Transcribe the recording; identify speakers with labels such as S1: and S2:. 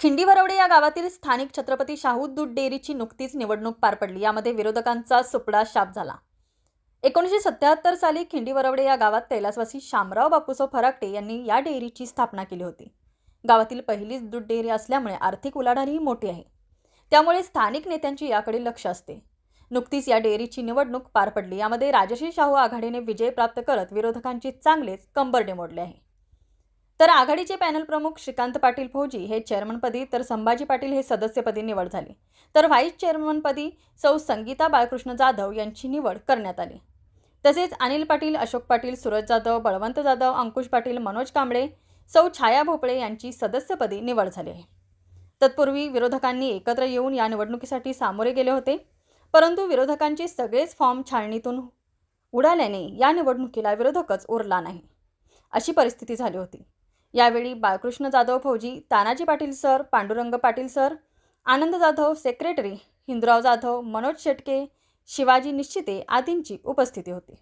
S1: खिंडी वरवडे या गावातील स्थानिक छत्रपती शाहू दूध डेअरीची नुकतीच निवडणूक पार पडली. यामध्ये विरोधकांचा सुपडा शाप झाला. एकोणीसशे सत्याहत्तर साली खिंडी वरवडे या गावात कैलासवासी शामराव बापूसो फराकटे यांनी या डेअरीची स्थापना केली होती. गावातील पहिलीच दूध डेअरी असल्यामुळे आर्थिक उलाढालही मोठी आहे. त्यामुळे स्थानिक नेत्यांची याकडे लक्ष असते. नुकतीच या डेअरीची निवडणूक पार पडली. यामध्ये राजश्री शाहू आघाडीने विजय प्राप्त करत विरोधकांची चांगलेच कंबरडे मोडले आहे. तर आघाडीचे पॅनल प्रमुख श्रीकांत पाटील फौजी हे चेअरमनपदी तर संभाजी पाटील हे सदस्यपदी निवड झाली. तर व्हाईस चेअरमनपदी सौ संगीता बाळकृष्ण जाधव यांची निवड करण्यात आली. तसेच अनिल पाटील अशोक पाटील सूरज जाधव बळवंत जाधव अंकुश पाटील मनोज कांबळे सौ छाया भोपळे यांची सदस्यपदी निवड झाली आहे. तत्पूर्वी विरोधकांनी एकत्र येऊन या निवडणुकीसाठी सामोरे गेले होते. परंतु विरोधकांचे सगळेच फॉर्म छाळणीतून उडाल्याने या निवडणुकीला विरोधकच उरला नाही. अशी परिस्थिती झाली होती. यावेळी बाळकृष्ण जाधव फौजी Tanaji Patil sir Pandurang Patil sir Anand Jadhav secretary Hindurao Jadhav Manoj Shetke Shivaji Nishchite आदींची उपस्थिती होती.